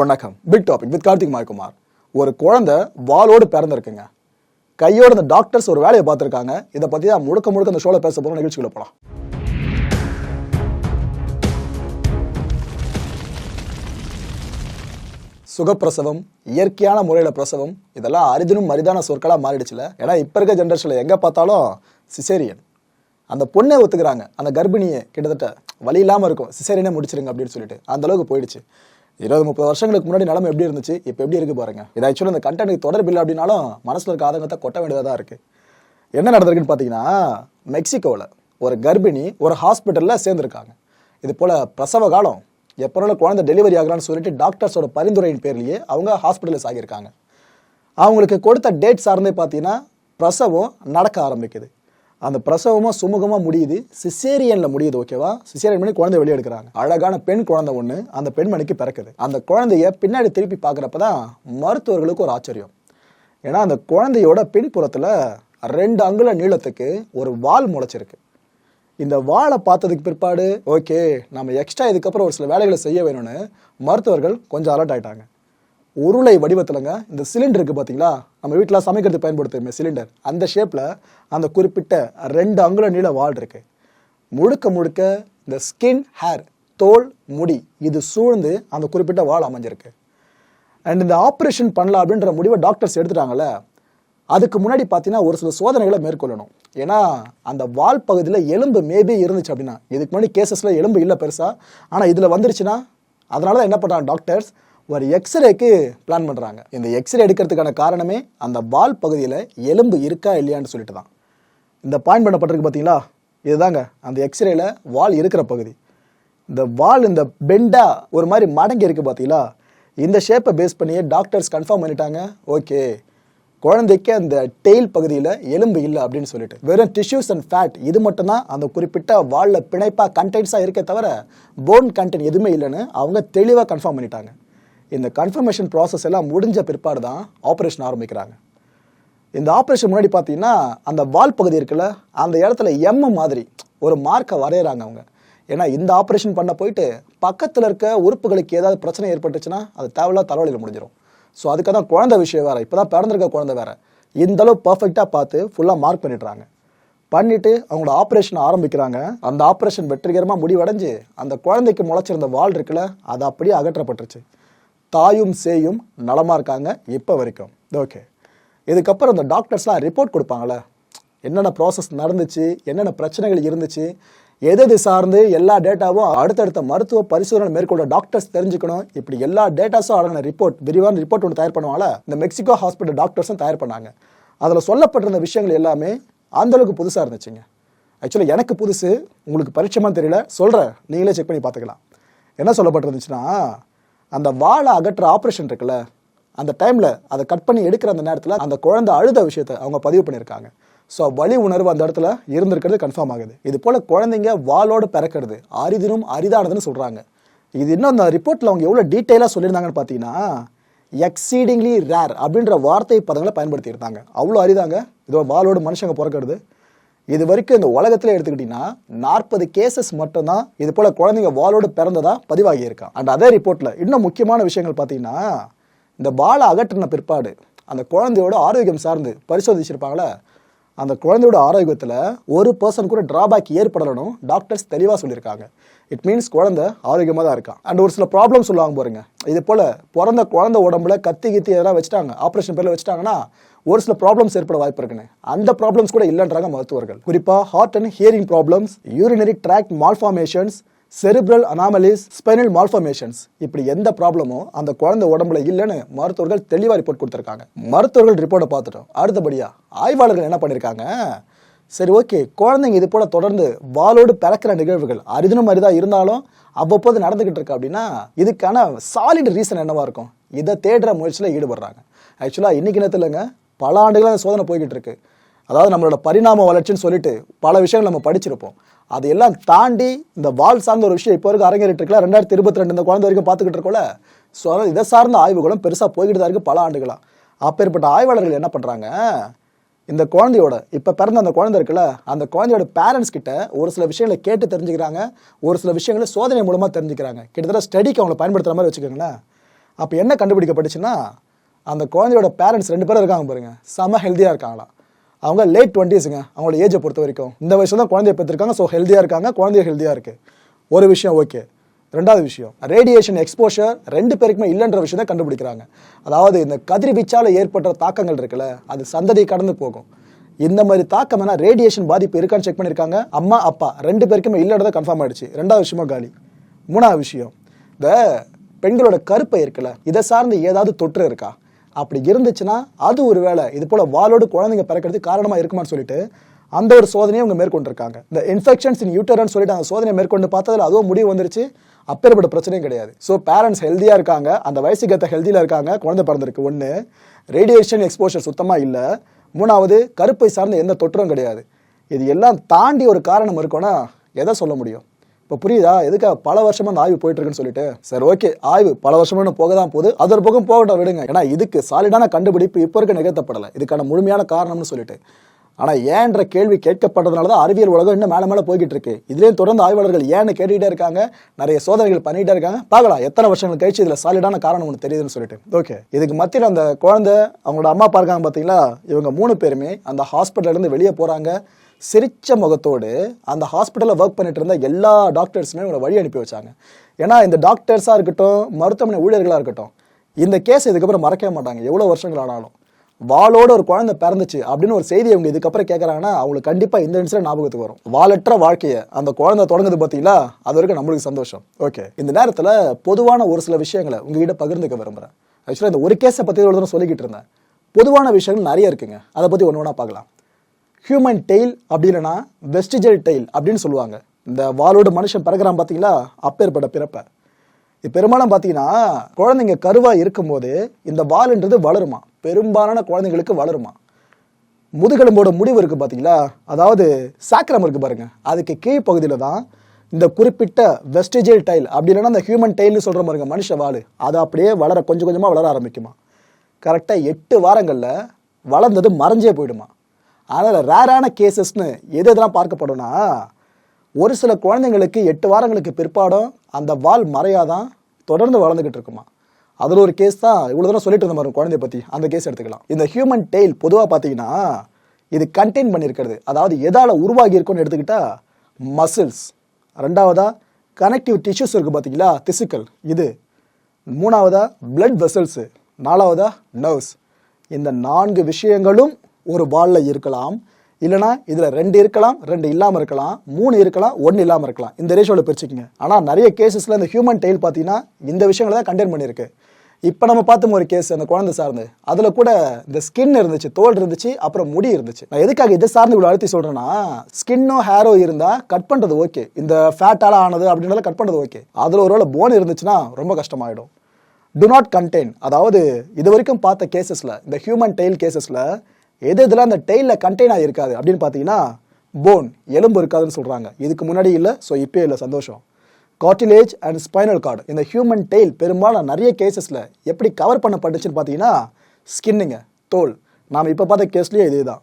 வணக்கம். Big topic with Karthik Mayakumar. ஒரு குழந்தை வாலோடு பிறந்திருக்குங்க. கையோட இந்த டாக்டர்ஸ் ஒரு வேலையை பார்த்துருக்காங்க. இதை பற்றி தான் முழுக்க முழுக்க அந்த ஷோவில் பேச போகிற நிகழ்ச்சிக்குள்ள போகலாம் சுகப்பிரசவம் இயற்கையான முறையில் பிரசவம் இதெல்லாம் அரிதினும் அரிதான சொற்களாக மாறிடுச்சுல. ஏன்னா இப்போ இருக்க ஜென்ரேஷனில் எங்கே பார்த்தாலும் சிசேரியன் அந்த பொண்ணை ஒத்துக்கிறாங்க. அந்த கர்ப்பிணியை கிட்டத்தட்ட வழி இல்லாமல் இருக்கும். சிசேரியனே முடிச்சிருங்க அப்படின்னு சொல்லிட்டு. அந்த அளவுக்கு போயிடுச்சு. இருபது முப்பது வருஷங்களுக்கு முன்னாடி நிலம எப்படி இருந்துச்சு? இப்போ எப்படி இருக்கு பாருங்க. இது ஆக்சுவலாக இந்த கண்டென்ட் தொடர்பு இல்லை அப்படின்னாலும் மனசில் இருக்க ஆதங்கத்தை கொட்ட வேண்டியதாக தான் இருக்கு. என்ன நடந்திருக்குன்னு பார்த்தீங்கன்னா மெக்சிகோவில் ஒரு கர்ப்பிணி ஒரு ஹாஸ்பிட்டலில் சேர்ந்துருக்காங்க. இது போல் பிரசவ காலம் எப்போனாலும் குழந்தை டெலிவரி ஆகலான்னு சொல்லிட்டு டாக்டர்ஸோட பரிந்துரையின் பேர்லேயே அவங்க ஹாஸ்பிட்டலில் ஆகியிருக்காங்க அவங்களுக்கு கொடுத்த டேட் சார்ந்தே பார்த்தீங்கன்னா பிரசவம் நடக்க ஆரம்பிக்குது. அந்த பிரசவமாக சுமூகமாக முடியுது. சிசேரியனில் முடியுது ஓகேவா சிசேரியன் பண்ணி குழந்தை வெளியே எடுக்கிறாங்க. அழகான பெண் குழந்தை ஒன்று அந்த பெண்மணிக்கு பிறக்குது. அந்த குழந்தைய பின்னாடி திருப்பி பார்க்குறப்ப தான் மருத்துவர்களுக்கு ஒரு ஆச்சரியம். ஏன்னா அந்த குழந்தையோட பின்புறத்தில் ரெண்டு அங்குல நீளத்துக்கு ஒரு வால் முளைச்சிருக்கு. இந்த வாழை பார்த்ததுக்கு பிற்பாடு ஓகே நம்ம எக்ஸ்ட்ரா இதுக்கப்புறம் ஒரு சில வேலைகளை செய்ய வேணும்னு மருத்துவர்கள் கொஞ்சம் அலர்ட் ஆகிட்டாங்க உருளை வடிவத்திலங்க இந்த சிலிண்டர் இருக்குது பார்த்தீங்களா நம்ம வீட்டில் சமைக்கிறதுக்கு பயன்படுத்துவோமே சிலிண்டர் அந்த ஷேப்பில் அந்த குறிப்பிட்ட ரெண்டு அங்குல நீள வால் இருக்கு. முழுக்க முழுக்க இந்த ஸ்கின் ஹேர் தோல் முடி இது சூழ்ந்து அந்த குறிப்பிட்ட வால் அமைஞ்சிருக்கு. அண்ட் இந்த ஆப்ரேஷன் பண்ணலாம் அப்படின்ற முடிவை டாக்டர்ஸ் எடுத்துட்டாங்கல்ல அதுக்கு முன்னாடி பார்த்தீங்கன்னா ஒரு சில சோதனைகளை மேற்கொள்ளணும். ஏன்னா அந்த வால் பகுதியில் எலும்பு மேபி இருந்துச்சு அப்படின்னா இதுக்கு முன்னாடி கேசஸில் எலும்பு இல்லை பெருசாக ஆனால் இதில் வந்துருச்சுன்னா அதனால தான் என்ன பண்ணுறாங்க டாக்டர்ஸ் ஒரு எக்ஸ்ரேக்கு பிளான் பண்ணுறாங்க இந்த எக்ஸ்ரே எடுக்கிறதுக்கான காரணமே அந்த வால் பகுதியில் எலும்பு இருக்கா இல்லையான்னு சொல்லிட்டு தான் இந்த பாயிண்ட் பண்ணப்பட்டிருக்கு பார்த்தீங்களா இதுதாங்க. அந்த எக்ஸ்ரேல வால் இருக்கிற பகுதி. இந்த வால் இந்த பெண்டா ஒரு மாதிரி மடங்கி இருக்கு பார்த்தீங்களா இந்த ஷேப்பை பேஸ் பண்ணியே டாக்டர்ஸ் கன்ஃபார்ம் பண்ணிட்டாங்க. ஓகே குழந்தைக்கு அந்த டெயில் பகுதியில் எலும்பு இல்லை அப்படின்னு சொல்லிட்டு. வெறும் டிஷ்யூஸ் அண்ட் ஃபேட் இது மட்டும்தான் அந்த குறிப்பிட்ட வாலில் பிணைப்பாக கண்டென்ட்ஸாக இருக்கே தவிர போன் கண்டென்ட் எதுவுமே இல்லைன்னு அவங்க தெளிவாக கன்ஃபார்ம் பண்ணிட்டாங்க. இந்த கன்ஃபர்மேஷன் ப்ராசஸ் எல்லாம் முடிஞ்ச பிற்பாடு தான் ஆப்ரேஷன் ஆரம்பிக்கிறாங்க. இந்த ஆப்ரேஷன் முன்னாடி பார்த்தீங்கன்னா அந்த வால் பகுதி இருக்குல்ல அந்த இடத்துல எம் மாதிரி ஒரு மார்க்கை வரைகிறாங்க அவங்க. ஏன்னா இந்த ஆப்ரேஷன் பண்ண போயிட்டு பக்கத்தில் இருக்க உறுப்புகளுக்கு ஏதாவது பிரச்சனை ஏற்பட்டுச்சுன்னா அது தேவையில்லாத தலைவலியில் முடிஞ்சிடும் ஸோ அதுக்காக தான் குழந்தை விஷயம் வேறு. இப்போ தான் பிறந்திருக்க குழந்தை வேறு. இந்தளவு பர்ஃபெக்டாக பார்த்து ஃபுல்லாக மார்க் பண்ணிடுறாங்க. பண்ணிவிட்டு அவங்களோட ஆப்ரேஷன் ஆரம்பிக்கிறாங்க. அந்த ஆப்ரேஷன் வெற்றிகரமாக முடிவடைஞ்சு அந்த குழந்தைக்கு முளைச்சிருந்த வால் இருக்குல்ல அது அப்படியே அகற்றப்பட்டுருச்சு. தாயும் சேயும் நலமாக இருக்காங்க இப்போ வரைக்கும். ஓகே இதுக்கப்புறம் இந்த டாக்டர்ஸ்லாம் ரிப்போர்ட் கொடுப்பாங்களே என்னென்ன ப்ராசஸ் நடந்துச்சு என்னென்ன பிரச்சனைகள் இருந்துச்சு எது எது சார்ந்து எல்லா டேட்டாவும் அடுத்தடுத்த மருத்துவ பரிசோதனை மேற்கொண்ட டாக்டர்ஸ் தெரிஞ்சுக்கணும். இப்படி எல்லா டேட்டாஸும் அடங்கின ரிப்போர்ட் விரிவான ரிப்போர்ட் ஒன்று தயார் பண்ணுவாங்களா இந்த மெக்சிகோ ஹாஸ்பிட்டல் டாக்டர்ஸும் தயார் பண்ணாங்க. அதில் சொல்லப்பட்டிருந்த விஷயங்கள் எல்லாமே அந்த அளவுக்கு புதுசாக இருந்துச்சுங்க. ஆக்சுவலாக எனக்கு புதுசு உங்களுக்கு பரிச்சயமாக தெரியல. சொல்கிறேன் நீங்களே செக் பண்ணி பார்த்துக்கலாம். என்ன சொல்லப்பட்டிருந்துச்சுன்னா அந்த வாழை அகற்ற ஆப்ரேஷன் இருக்குல்ல அந்த டைமில் அதை கட் பண்ணி எடுக்கிற அந்த நேரத்தில் அந்த குழந்தை அழுத விஷயத்தை அவங்க பதிவு பண்ணியிருக்காங்க. ஸோ வலி உணர்வு அந்த இடத்துல இருந்திருக்கிறது கன்ஃபார்ம் ஆகுது. இது போல் குழந்தைங்க வாளோடு பிறக்கிறது அரிதினும் அரிதானதுன்னு சொல்கிறாங்க இது இன்னும் அந்த ரிப்போர்ட்டில் அவங்க எவ்வளோ டீட்டெயிலாக சொல்லியிருந்தாங்கன்னு பார்த்தீங்கன்னா எக்ஸீடிங்லி ரேர் அப்படின்ற வார்த்தை பதங்களை பயன்படுத்தியிருந்தாங்க. அவ்வளோ அரிதாங்க. இதோ வாளோடு மனுஷங்க பிறக்கிறது. இது வரைக்கும் இந்த உலகத்தில் எடுத்துக்கிட்டிங்கன்னா நாற்பது கேசஸ் மட்டும்தான் இது போல் குழந்தைங்க வாலோடு பிறந்ததா பதிவாகி இருக்கான் அண்ட் அதே ரிப்போர்ட்டில் இன்னும் முக்கியமான விஷயங்கள் பார்த்தீங்கன்னா இந்த பாலை அகற்றின பிற்பாடு அந்த குழந்தையோட ஆரோக்கியம் சார்ந்து பரிசோதிச்சிருப்பாங்களே அந்த குழந்தையோட ஆரோக்கியத்தில் ஒரு பர்சன் கூட டிராபேக் ஏற்படணும் டாக்டர்ஸ் தெளிவாக சொல்லியிருக்காங்க. இட் மீன்ஸ் குழந்தை ஆரோக்கியமாக தான் இருக்கான் அண்ட் ஒரு சில ப்ராப்ளம் சொல்லுவாங்க பாருங்க. இது போல் பிறந்த குழந்தை உடம்புல கத்தி கித்தி எதனா வச்சுட்டாங்க ஆப்ரேஷன் பேரில் வச்சுட்டாங்கன்னா ஒரு சில ப்ராப்ளம்ஸ் ஏற்பட வாய்ப்பு இருக்குன்னு அந்த ப்ராப்ளம்ஸ் கூட இல்லைன்றாங்க மருத்துவர்கள். குறிப்பாக heart and hearing problems urinary tract malformations cerebral anomalies spinal malformations இப்படி எந்த ப்ராப்ளமோ அந்த குழந்தை உடம்புல இல்லைன்னு மருத்துவர்கள் தெளிவாக ரிப்போர்ட் கொடுத்துருக்காங்க. மருத்துவர்கள் ரிப்போர்ட்டை பார்த்துட்டோம். அடுத்தபடியா ஆய்வாளர்கள் என்ன பண்ணியிருக்காங்க சரி ஓகே குழந்தைங்க இது போல தொடர்ந்து வாளோடு பிறக்கிற நிகழ்வுகள் அரிதினும் தான் இருந்தாலும் அவ்வப்போது நடந்துகிட்டு இருக்கு அப்படின்னா இதுக்கான சாலிட் ரீசன் என்னவா இருக்கும்? இதை தேடுற முயற்சியில் ஈடுபடுறாங்க. ஆக்சுவலாக இன்னைக்கு நேரத்தில்ங்க பல ஆண்டுகளாக அந்த சோதனை போய்கிட்டு இருக்கு அதாவது நம்மளோட பரிணாம வளர்ச்சின்னு சொல்லிட்டு பல விஷயங்கள் நம்ம படிச்சிருப்போம். அதையெல்லாம் தாண்டி இந்த வால் சார்ந்த ஒரு விஷயம் இப்போ வரைக்கும் அரங்கேறிட்டு இருக்குல்ல ரெண்டாயிரத்தி இருபத்தி ரெண்டு இந்த குழந்தை வரைக்கும் பார்த்துக்கிட்டு இருக்கோம்ல. ஸோ இதை சார்ந்த ஆய்வுகளும் பெருசாக போய்கிட்டு தான் இருக்கு பல ஆண்டுகளாக அப்பேற்பட்ட ஆய்வாளர்கள் என்ன பண்ணுறாங்க இந்த குழந்தையோட இப்போ பிறந்த அந்த குழந்தை இருக்குல்ல அந்த குழந்தையோட பேரண்ட்ஸ் கிட்ட ஒரு சில விஷயங்களை கேட்டு தெரிஞ்சுக்கிறாங்க. ஒரு சில விஷயங்களை சோதனை மூலமாக தெரிஞ்சுக்கிறாங்க. கிட்டத்தட்ட ஸ்டடிக்கு அவங்களை பயன்படுத்துகிற மாதிரி வச்சுக்கோங்களேன். அப்போ என்ன கண்டுபிடிக்கப்பட்டுச்சுன்னா அந்த குழந்தையோட பேரண்ட்ஸ் ரெண்டு பேரும் இருக்காங்க பாருங்க. செம ஹெல்த்தியாக இருக்காங்களாம். அவங்க லேட் டுவெண்ட்டிஸுங்க அவங்களோட ஏஜை பொறுத்த வரைக்கும். இந்த வயசு தான் குழந்தைய பெற்றிருக்காங்க. ஸோ ஹெல்த்தியாக இருக்காங்க. குழந்தைய ஹெல்த்தியாக இருக்குது ஒரு விஷயம் ஓகே ரெண்டாவது விஷயம். ரேடியேஷன் எக்ஸ்போஷர் ரெண்டு பேருக்குமே இல்லைன்ற விஷயம் தான் கண்டுபிடிக்கிறாங்க. அதாவது இந்த கதிர்வீச்சால் ஏற்படுற தாக்கங்கள் இருக்குல்ல அது சந்ததியை கடந்து போகும். இந்த மாதிரி தாக்கம் என்ன? ரேடியேஷன் பாதிப்பு இருக்கான்னு செக் பண்ணியிருக்காங்க. அம்மா அப்பா ரெண்டு பேருக்குமே இல்லைன்றதை கன்ஃபார்ம் ஆயிடுச்சு. ரெண்டாவது விஷயமா காலி. மூணாவது விஷயம். இந்த பெண்களோட கருப்பை இருக்குல்ல இதை சார்ந்து ஏதாவது தொற்று இருக்கா? அப்படி இருந்துச்சுன்னா அது ஒரு வேளை இது போல வாலோடு குழந்தைங்க பிறக்கிறதுக்கு காரணமாக இருக்குமான்னு சொல்லிட்டு அந்த ஒரு சோதனையை அவங்க மேற்கொண்டிருக்காங்க. இந்த இன்ஃபெக்ஷன்ஸ் இன் யூட்டர்னு சொல்லிட்டு அந்த சோதனையை மேற்கொண்டு பார்த்ததுல அதுவும் முடிவு வந்துருச்சு. அப்பேற்பட்ட பிரச்சனையும் கிடையாது. ஸோ பேரண்ட்ஸ் ஹெல்த்தியாக இருக்காங்க. அந்த வயசுக்கு ஏற்ற ஹெல்த்தியில் இருக்காங்க. குழந்தை பிறந்திருக்கு. ஒன்று ரேடியேஷன் எக்ஸ்போஷர் சுத்தமாக இல்லை. மூணாவது கருப்பை சார்ந்த எந்த தொற்றும் கிடையாது. இது எல்லாம் தாண்டி ஒரு காரணம் இருக்கும்னா எதை சொல்ல முடியும்? இப்போ புரியுதா? எதுக்காக பல வருஷமா அந்த ஆய்வு போயிட்டு இருக்குன்னு சொல்லிட்டு? சரி ஓகே. ஆய்வு பல வருஷமாக போக தான் போகுது. அது ஒரு பக்கம் போகட்டும் விடுங்க. ஏன்னா இதுக்கு சாலிடான கண்டுபிடிப்பு இப்போ இருக்க நிகழ்த்தப்படலை. இதுக்கான முழுமையான காரணம்னு சொல்லிட்டு. ஆனால் ஏன்ற கேள்வி கேட்கப்பட்டதுனால தான் அறிவியல் உலகம் இன்னும் மேலே மேலே போய்கிட்டு இருக்கு இதுலேயும் தொடர்ந்து ஆய்வாளர்கள் ஏன்னு கேட்டுக்கிட்டே இருக்காங்க. நிறைய சோதனைகள் பண்ணிகிட்டே இருக்காங்க. பார்க்கலாம் எத்தனை வருஷங்கள் கழிச்சு இதில் சாலிடான காரணம் ஒன்று தெரியுதுன்னு சொல்லிட்டு. ஓகே. இதுக்கு மத்தியில் அந்த குழந்தை அவங்களோட அம்மா அப்பா இருக்காங்க பார்த்தீங்களா இவங்க மூணு பேருமே அந்த ஹாஸ்பிட்டலேருந்து வெளியே போகிறாங்க சிரிச்ச முகத்தோடு அந்த ஹாஸ்பிட்டலில் ஒர்க் பண்ணிட்டு இருந்த எல்லா டாக்டர்ஸுமே இவங்களை வழி அனுப்பி வச்சாங்க. ஏன்னா இந்த டாக்டர்ஸாக இருக்கட்டும் மருத்துவமனை ஊழியர்களாக இருக்கட்டும் இந்த கேஸ் இதுக்கப்புறம் மறக்கவே மாட்டாங்க. எவ்வளோ வருஷங்கள் ஆனாலும். வாளோட ஒரு குழந்தை பிறந்துச்சு அப்படின்னு ஒரு செய்தி அவங்க இதுக்கப்புறம் கேட்குறாங்கன்னா அவங்களுக்கு கண்டிப்பாக இந்த இன்சிடென்ட் ஞாபகத்துக்கு வரும். வாழற்ற வாழ்க்கையை அந்த குழந்தை தொடங்குது பார்த்தீங்களா அது வரைக்கும் நம்மளுக்கு சந்தோஷம். ஓகே இந்த நேரத்தில் பொதுவான ஒரு சில விஷயங்களை உங்ககிட்ட பகிர்ந்துக்க விரும்புகிறேன் ஆக்சுவலாக இந்த ஒரு கேஸை பற்றி ஒரு தடவை சொல்லிக்கிட்டு இருந்தேன். பொதுவான விஷயங்கள் நிறைய இருக்குங்க. அதை பற்றி ஒன்று ஒன்றா பார்க்கலாம். ஹியூமன் டெய்ல் அப்படி இல்லைன்னா வெஸ்டிஜல் டெய்ல் அப்படின்னு சொல்லுவாங்க. இந்த வாலோட மனுஷன் பிறகுறான் பார்த்தீங்களா? அப்பேற்பட்ட பிறப்பை. இது பெரும்பாலும் பார்த்தீங்கன்னா குழந்தைங்க கருவாக இருக்கும்போது இந்த வாலுன்றது வளருமா? பெரும்பாலான குழந்தைங்களுக்கு வளருமா? முதுகெலும்போட முடிவு இருக்குது பார்த்தீங்களா? அதாவது சாக்கிரம் இருக்குது பாருங்கள் அதுக்கு கீழ் பகுதியில் தான் இந்த குறிப்பிட்ட வெஸ்டிஜல் டைல் அப்படி இல்லைன்னா அந்த ஹியூமன் டைல்னு சொல்கிற பாருங்க மனுஷ வால் அது அப்படியே வளர கொஞ்சம் கொஞ்சமாக வளர ஆரம்பிக்குமா? கரெக்டாக எட்டு வாரங்களில் வளர்ந்தது மறைஞ்சே போயிடுமா? அதனால் ரேரான கேசஸ்னு எது எதெல்லாம் பார்க்கப்படும்னா ஒரு சில குழந்தைங்களுக்கு எட்டு வாரங்களுக்கு பிற்பாடும் அந்த வால் மறையாதான் தொடர்ந்து வளர்ந்துக்கிட்டு இருக்குமா? அதில் ஒரு கேஸ் தான் இவ்வளோ தூரம் சொல்லிட்டு இருந்த மாதிரி குழந்தைய பற்றி அந்த கேஸ் எடுத்துக்கலாம். இந்த ஹியூமன் டெய்ல் பொதுவாக பார்த்தீங்கன்னா இது கண்டெயின் பண்ணியிருக்கிறது. அதாவது எதால் உருவாகி இருக்குன்னு எடுத்துக்கிட்டால் மசில்ஸ் ரெண்டாவதாக கனெக்டிவ் டிஷ்யூஸ் இருக்குது பார்த்தீங்களா? திசுக்கள். இது. மூணாவதாக பிளட் வெசல்ஸு நாலாவதாக நர்வ்ஸ் இந்த நான்கு விஷயங்களும் ஒரு பாலில் இருக்கலாம் இல்லைனா இதில் ரெண்டு இருக்கலாம் ரெண்டு இல்லாமல் இருக்கலாம் மூணு இருக்கலாம் ஒன்று இல்லாமல் இருக்கலாம். இந்த ரேஷியோவில் பிரிச்சுக்கோங்க. ஆனால் நிறைய கேசஸில் இந்த ஹியூமன் டெய்ல் பார்த்தீங்கன்னா இந்த விஷயங்களை தான் கண்டெயின் பண்ணியிருக்கு. இப்போ நம்ம பார்த்தோம் ஒரு கேஸ் அந்த குழந்தை சார்ந்து. அதில் கூட இந்த ஸ்கின் இருந்துச்சு தோல் இருந்துச்சு அப்புறம் முடி இருந்துச்சு. நான் எதுக்காக இதை சார்ந்து இவ்வளோ அழுத்தி சொல்கிறேன்னா ஸ்கின்னோ ஹேரோ இருந்தால் கட் பண்ணுறது ஓகே இந்த ஃபேட்டால் ஆனது அப்படின்றத கட் பண்ணுறது ஓகே அதில் ஒருவேளை போன் இருந்துச்சுன்னா ரொம்ப கஷ்டமாயிடும். டு நாட் கண்டெயின் அதாவது இது வரைக்கும் பார்த்த கேசஸில் இந்த ஹியூமன் டெய்ல் கேசஸில் எது இதெல்லாம் அந்த டெயிலில் கண்டெயின் ஆகிருக்காது அப்படின்னு பார்த்தீங்கன்னா போன் எலும்பு இருக்காதுன்னு சொல்கிறாங்க இதுக்கு முன்னாடி இல்லை ஸோ இப்போ இல்லை சந்தோஷம். கார்டிலேஜ் அண்ட் ஸ்பைனல் கார்டு இந்த ஹியூமன் டெய்ல் பெரும்பாலும் நிறைய கேசஸில் எப்படி கவர் பண்ணப்பட்டுச்சுன்னு பார்த்தீங்கன்னா ஸ்கின்னுங்க தோல். நாம் இப்போ பார்த்த கேஸ்லேயே இதே தான்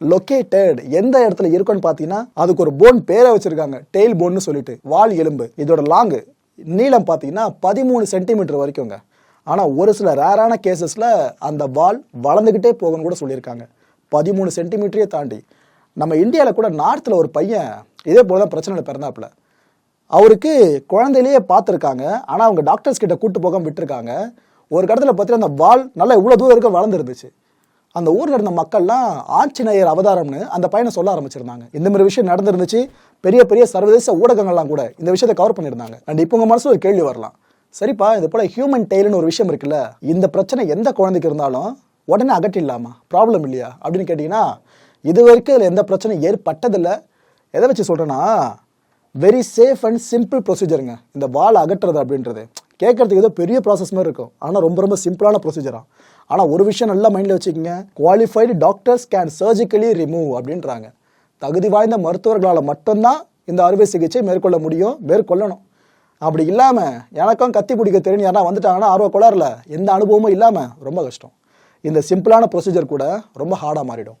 லொக்கேட்டட் எந்த இடத்துல இருக்குன்னு பார்த்தீங்கன்னா அதுக்கு ஒரு போன் பேரை வச்சுருக்காங்க. டெய்ல் போன்னு சொல்லிட்டு. வால் எலும்பு. இதோட லாங்கு நீளம் பார்த்தீங்கன்னா பதிமூணு சென்டிமீட்டர் வரைக்குங்க ஆனால் ஒரு சில ரேரான கேசஸில் அந்த வால் வளர்ந்துக்கிட்டே போகும்னு கூட சொல்லியிருக்காங்க. பதிமூணு சென்டிமீட்டரே தாண்டி. நம்ம இந்தியாவில் கூட நார்த்தில் ஒரு பையன் இதே போல தான் பிரச்சனையில் பிறந்தாப்புல. அவருக்கு குழந்தையிலேயே பார்த்துருக்காங்க. ஆனால் அவங்க டாக்டர்ஸ் கிட்ட கூட்டு போக விட்டுருக்காங்க. ஒரு கடத்தில் பார்த்தீங்கன்னா அந்த வால் நல்லா இவ்வளோ தூரம் இருக்க வளர்ந்துருந்துச்சு. அந்த ஊரில் இருந்த மக்கள்லாம் ஆஞ்சநேயர் அவதாரம்னு அந்த பையனை சொல்ல ஆரம்பிச்சிருந்தாங்க. இந்த மாதிரி விஷயம் நடந்துருந்துச்சு. பெரிய பெரிய சர்வதேச ஊடகங்கள்லாம் கூட இந்த விஷயத்தை கவர் பண்ணியிருந்தாங்க. அண்ட் இப்போ உங்கள் மனசு ஒரு கேள்வி வரலாம். சரிப்பா இது போல ஹியூமன் டெய்ல்னு ஒரு விஷயம் இருக்குல்ல இந்த பிரச்சனை எந்த குழந்தைக்கு இருந்தாலும் உடனே அகற்றிடலாமா? ப்ராப்ளம் இல்லையா? அப்படின்னு கேட்டிங்கன்னா இது வரைக்கும் இதில் எந்த பிரச்சனையும் ஏற்பட்டதில்லை. எதை வச்சு சொல்கிறேன்னா வெரி சேஃப் அண்ட் சிம்பிள் ப்ரொசீஜருங்க இந்த வால் அகற்றுறது அப்படின்றது. கேட்கறதுக்கு ஏதோ பெரிய ப்ராசஸ் மாதிரி இருக்கும். ஆனால் ரொம்ப ரொம்ப சிம்பிளான ப்ரொசீஜராக ஆனால் ஒரு விஷயம் நல்லா மைண்டில் வச்சுக்கோங்க. Qualified doctors can surgically remove அப்படின்றாங்க. தகுதி வாய்ந்த மருத்துவர்களால் மட்டும்தான் இந்த அறுவை சிகிச்சை மேற்கொள்ள முடியும் மேற்கொள்ளணும். அப்படி இல்லாமல் எனக்கும் கத்தி பிடிக்க தெரியும் யாரா வந்துட்டாங்கன்னா ஆர்வ கோளாறுல எந்த அனுபவமும் இல்லாமல் ரொம்ப கஷ்டம். இந்த சிம்பிளான ப்ரொசீஜர் கூட ரொம்ப ஹார்டாக மாறிடும்.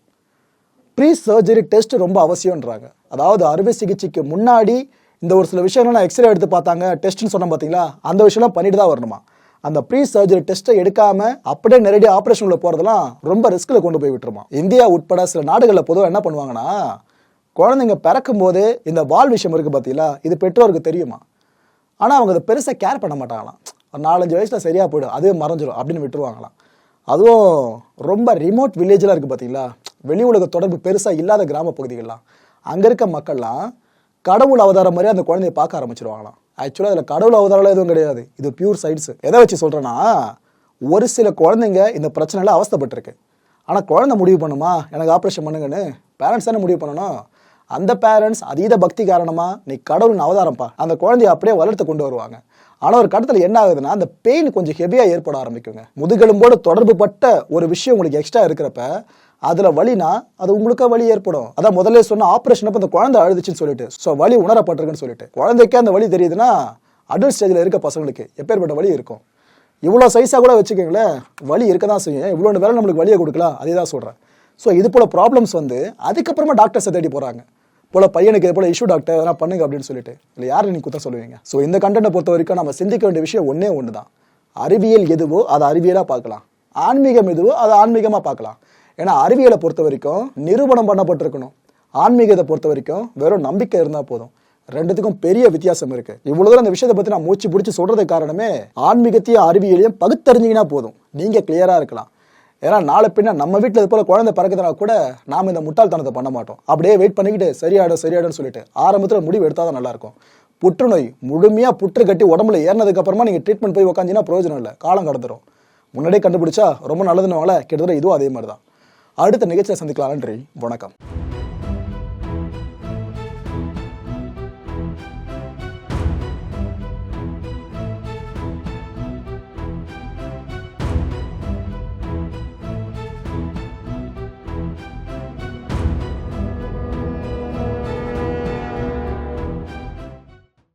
ப்ரீ சர்ஜரி டெஸ்ட் ரொம்ப அவசியம்ன்றாங்க. அதாவது அறுவை சிகிச்சைக்கு முன்னாடி இந்த ஒரு சில விஷயங்கள் நான் எக்ஸ்ரே எடுத்து பார்த்தாங்க டெஸ்ட்னு சொன்னேன் பார்த்தீங்களா? அந்த விஷயம்லாம் பண்ணிட்டு தான் வரணுமா? அந்த ப்ரீ சர்ஜரி டெஸ்ட்டை எடுக்காம அப்படியே நேரடியாக ஆப்ரேஷன் உள்ள ரொம்ப ரிஸ்கில் கொண்டு போய் விட்டுருமா? இந்தியா உட்பட சில நாடுகளில் பொதுவாக என்ன பண்ணுவாங்கன்னா குழந்தைங்க பிறக்கும் போதே இந்த வால் விஷயம் இருக்குது பார்த்தீங்களா? இது பெற்றோருக்கு தெரியுமா? ஆனால் அவங்க அதை பெருசாக கேர் பண்ண மாட்டாங்களாம். ஒரு நாலஞ்சு வயசில் சரியாக போயிடும். அதுவே மறைஞ்சிடும் அப்படின்னு விட்டுருவாங்களாம். அதுவும் ரொம்ப ரிமோட் வில்லேஜெலாம் இருக்குது பார்த்தீங்களா வெளி உலக தொடர்பு பெருசாக இல்லாத கிராம பகுதிகள்லாம். அங்கே இருக்க மக்கள்லாம் கடவுள் அவதாரம் மாதிரி அந்த குழந்தைய பார்க்க ஆரம்பிச்சிருவாங்களாம். ஆக்சுவலாக அதில் கடவுள் அவதாரம் எதுவும் கிடையாது. இது பியூர் சைட்ஸ் எதை வச்சு சொல்கிறேன்னா ஒரு சில குழந்தைங்க இந்த பிரச்சனையில் அவஸ்தைப்பட்டிருக்கு. ஆனால் குழந்தை முடிவு பண்ணுமா? எனக்கு ஆப்ரேஷன் பண்ணுங்கன்னு பேரண்ட்ஸ் தானே முடிவு பண்ணணும். அந்த பேரண்ட்ஸ் அதீத பக்தி காரணமாக நீ கடவுளின் அவதாரம்ப்பா அந்த குழந்தைய அப்படியே வளர்த்து கொண்டு வருவாங்க. ஆனால் ஒரு கட்டத்தில் என்ன ஆகுதுன்னா அந்த பெயின் கொஞ்சம் ஹெவியாக ஏற்பட ஆரம்பிக்குங்க. முதுகெலும்போடு தொடர்பு பட்ட ஒரு விஷயம் உங்களுக்கு எக்ஸ்ட்ரா இருக்கிறப்ப அதில் வலினா அது உங்களுக்கு வலி ஏற்படும். அதான் முதல்ல சொன்ன ஆப்ரேஷன் அப்போ அந்த குழந்தை அழுதுச்சுன்னு சொல்லிட்டு ஸோ வலி உணரப்பட்டிருக்குன்னு சொல்லிட்டு. குழந்தைக்கே அந்த வலி தெரியுதுன்னா அடல்ட் ஸ்டேஜில் இருக்க பசங்களுக்கு எப்பேற்பட்ட வலி இருக்கும்? இவ்வளோ சைஸாக கூட வச்சுக்கோங்களேன் வலி இருக்க தான் செய்யும் இவ்வளோ வேலை நம்மளுக்கு வலியை கொடுக்கலாம். அதே தான் சொல்கிறேன் ஸோ இது போல் ப்ராப்ளம்ஸ் வந்து அதுக்கப்புறமா டாக்டர்ஸை தேடி போகிறாங்க போல பையனுக்கு இது போல இஷ்யூ டாக்டர் எதனா பண்ணுங்க அப்படின்னு சொல்லிட்டு. இல்லை யார் நீங்கள் குத்தம் சொல்லுவீங்க? ஸோ இந்த கண்டென்ட்டை பொறுத்த வரைக்கும் நம்ம சிந்திக்க வேண்டிய விஷயம் ஒன்றே ஒன்று தான் அறிவியல் எதுவோ அதை அறிவியலாக பார்க்கலாம். ஆன்மீகம் எதுவோ அதை ஆன்மீகமாக பார்க்கலாம். ஏன்னா அறிவியலை பொறுத்த வரைக்கும் நிரூபணம் பண்ணப்பட்டிருக்கணும். ஆன்மீகத்தை பொறுத்த வரைக்கும் வெறும் நம்பிக்கை இருந்தால் போதும். ரெண்டுத்துக்கும் பெரிய வித்தியாசம் இருக்கு. இவ்வளவு தூரம் அந்த விஷயத்தை பத்தி நான் மூச்சு பிடிச்சி சொல்றது காரணமே ஆன்மீகத்தையும் அறிவியலையும் பகுத்தறிஞ்சிங்கன்னா போதும். நீங்க கிளியரா இருக்கலாம். ஏன்னா நாளை பின்ன நம்ம வீட்டில் இது போல குழந்தை பிறகுதுனா கூட நாம் இந்த முட்டாள்தனத்தை பண்ண மாட்டோம். அப்படியே வெயிட் பண்ணிக்கிட்டு சரியாடும் சரியாடும்னு சொல்லிட்டு ஆரம்பத்தில் முடிவு எடுத்தால் தான் நல்லாயிருக்கும். புற்றுநோய் முழுமையாக புற்று கட்டி உடம்புல ஏறினதுக்கப்புறமா நீங்கள் ட்ரீட்மெண்ட் போய் உக்காந்தீங்கன்னா பிரயோஜனம் இல்லை. காலம் கடந்துடும் முன்னாடியே கண்டுபிடிச்சா ரொம்ப நல்லதுன்னு கிட்டத்தட்ட இதுவும் அதே மாதிரி தான் அடுத்த நிகழ்ச்சியில் சந்திக்கலாம் நன்றி வணக்கம்.